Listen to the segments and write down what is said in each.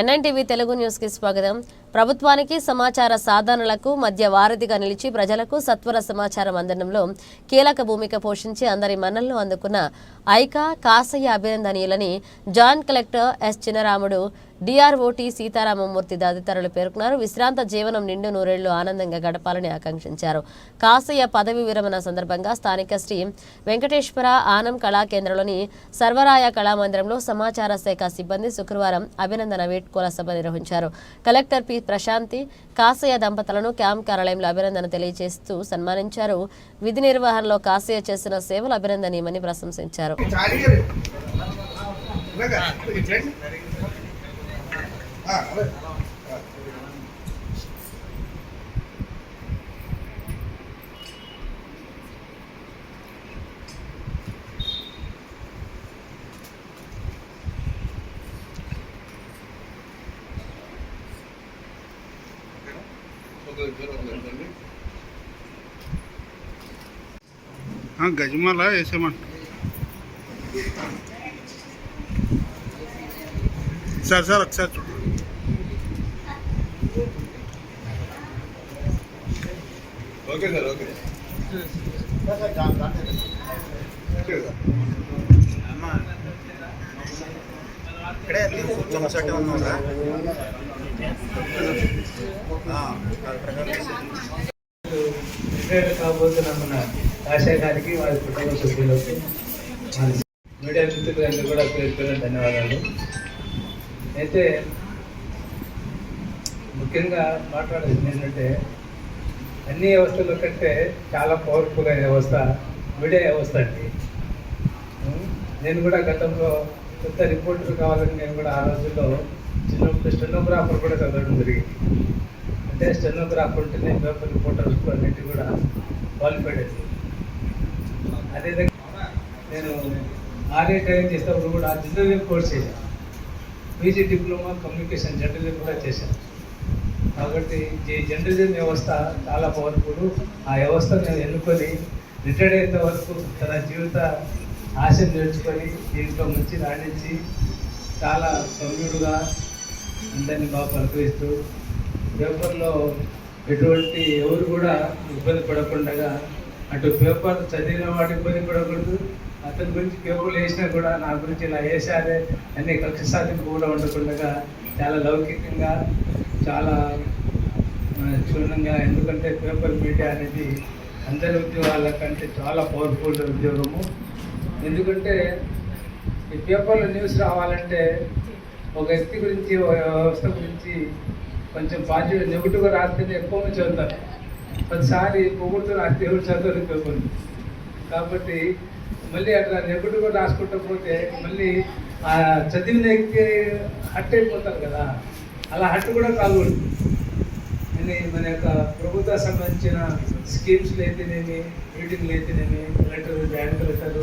NNTV Telugu న్యూస్కి స్వాగతం. ప్రభుత్వానికి సమాచార సాధనలకు మధ్య వారధిగా నిలిచి ప్రజలకు సత్వర సమాచారం అందడంలో కీలక భూమిక పోషించి అందరి మన్నలను అందుకున్న Aika Kasaiah అభినందనీయులని joint collector S Chinnaramudu DRO T Seetharamamurthy తదితరులు పేర్కొన్నారు. విశ్రాంత జీవనం నిండు నూరేళ్ళు ఆనందంగా గడపాలని ఆకాంక్షించారు. కాసయ్య పదవి విరమణ సందర్భంగా స్థానిక శ్రీ వెంకటేశ్వర ఆనం కళా కేంద్రంలోని సర్వరాయ కళామందిరంలో సమాచార శాఖ సిబ్బంది శుక్రవారం అభినందన వేట్కోల సభ నిర్వహించారు. కలెక్టర్ పి ప్రశాంతి కాసయ్య దంపతులను క్యాంప్ కార్యాలయంలో అభినందన తెలియజేస్తూ సన్మానించారు. విధి నిర్వహణలో కాసయ్య చేసిన సేవలు అభినందనీయమని ప్రశంసించారు. గజమాల వేసామంట సార్ సార్ ఒకసారి చూడండి ఓకే సార్ ఓకే. ఇక్కడే రిటైర్ కాబోతున్న ఆశా గారికి వారి కుటుంబ సభ్యులకు మీడియా మిత్రులందరూ కూడా పేరు పేరు ధన్యవాదాలు. అయితే ముఖ్యంగా మాట్లాడేది ఏంటంటే అన్ని వ్యవస్థల కంటే చాలా పవర్ఫుల్ అయిన వ్యవస్థ మీడియా వ్యవస్థ అండి. నేను కూడా గతంలో కొత్త రిపోర్టర్ కావాలని నేను కూడా ఆ రోజుల్లో చిన్నప్పుడు స్టెనోగ్రాఫర్ కూడా చదవడం జరిగింది. అంటే స్టెనోగ్రాఫర్ ఉంటేనే పేపర్ రిపోర్టర్స్ అన్నిటి కూడా క్వాలిఫైడ్ అయింది అదేవిధంగా నేను ఆర్ఏ ట్రైన్ చేసేటప్పుడు కూడా జర్నలిజం కోర్స్ చేశాను. పీజీ డిప్లొమా కమ్యూనికేషన్ జర్నలిజం కూడా చేశాను. కాబట్టి ఈ జర్నలిజం వ్యవస్థ చాలా పవర్ఫుల్ ఆ వ్యవస్థ నేను ఎన్నుకొని రిటైర్డ్ అయ్యేంత వరకు తన జీవిత ఆశను నేర్చుకొని దీంట్లో మంచి రాణించి చాలా సౌమ్యుడుగా అందరినీ బాగా పలకరిస్తూ పేపర్లో ఎటువంటి ఎవరు కూడా ఇబ్బంది పడకుండా అటు పేపర్ చదివిన వాడు ఇబ్బంది పడకూడదు. అతని గురించి పేపర్లు వేసినా కూడా నా గురించి ఇలా వేసారే అనే కక్ష సాధింపు కూడా ఉండకుండా చాలా లౌకికంగా చాలా క్షుణ్ణంగా ఎందుకంటే పేపర్ మీడియా అనేది అందరి ఉద్యోగాల కంటే చాలా పవర్ఫుల్ ఉద్యోగము. ఎందుకంటే ఈ పేపర్లో న్యూస్ రావాలంటే ఒక వ్యక్తి గురించి ఒక వ్యవస్థ గురించి కొంచెం పాజిటివ్ నెగిటివ్గా రాస్తేనే ఎక్కువ మంది చదువుతారు. ప్రతిసారి పొగుడుతూ రాస్తే ఎవరు చదవరు పేపర్ కాబట్టి మళ్ళీ అట్లా నెగిటివ్గా రాసుకుంటూ పోతే మళ్ళీ ఆ చదివిన వ్యక్తి అట్టయిపోతారు కదా. అలా అటు కూడా కాకూడదు అని మన యొక్క ప్రభుత్వ సంబంధించిన స్కీమ్స్లు అయితేనేమి మీటింగ్లు అయితేనేమి కలెక్టర్ జాయింట్ కలెక్టర్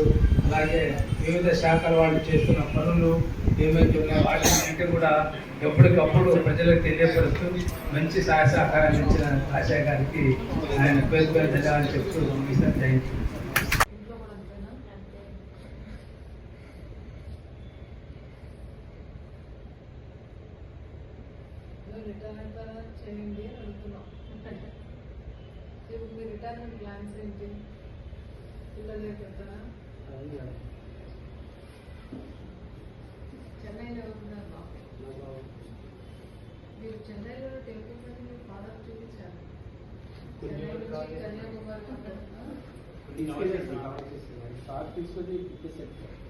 అలాగే వివిధ శాఖల వాళ్ళు చేస్తున్న పనులు ఏమైతే ఉన్నాయో వాటిని కూడా ఎప్పటికప్పుడు ప్రజలకు తెలియపరుస్తూ మంచి సహాయ సహకారాలు ఇచ్చిన ఆశయ గారికి ఆయన పేరు పేరు ధన్యవాదాలు చెప్తూ ముగిస్తాను. థ్యాంక్ యూ రిటైర్మెంట్ చేయండి అని అడుగుతున్నాం ఇప్పుడు మీ రిటైర్మెంట్ ప్లాన్స్ ఏంటి పిల్లలు చెప్తారా చెన్నైలో ఎవరున్నారు బాబు మీరు చెన్నైలో టెంపుల్స్ అని మీరు ఫాదర్ చూపించారు చెన్నై నుంచి కన్యాకుమారి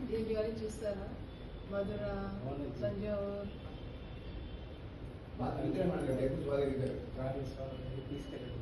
దీనికి వెళ్ళి చూస్తారా మధుర తంజావూర్ తీసుకెళ్ళండి.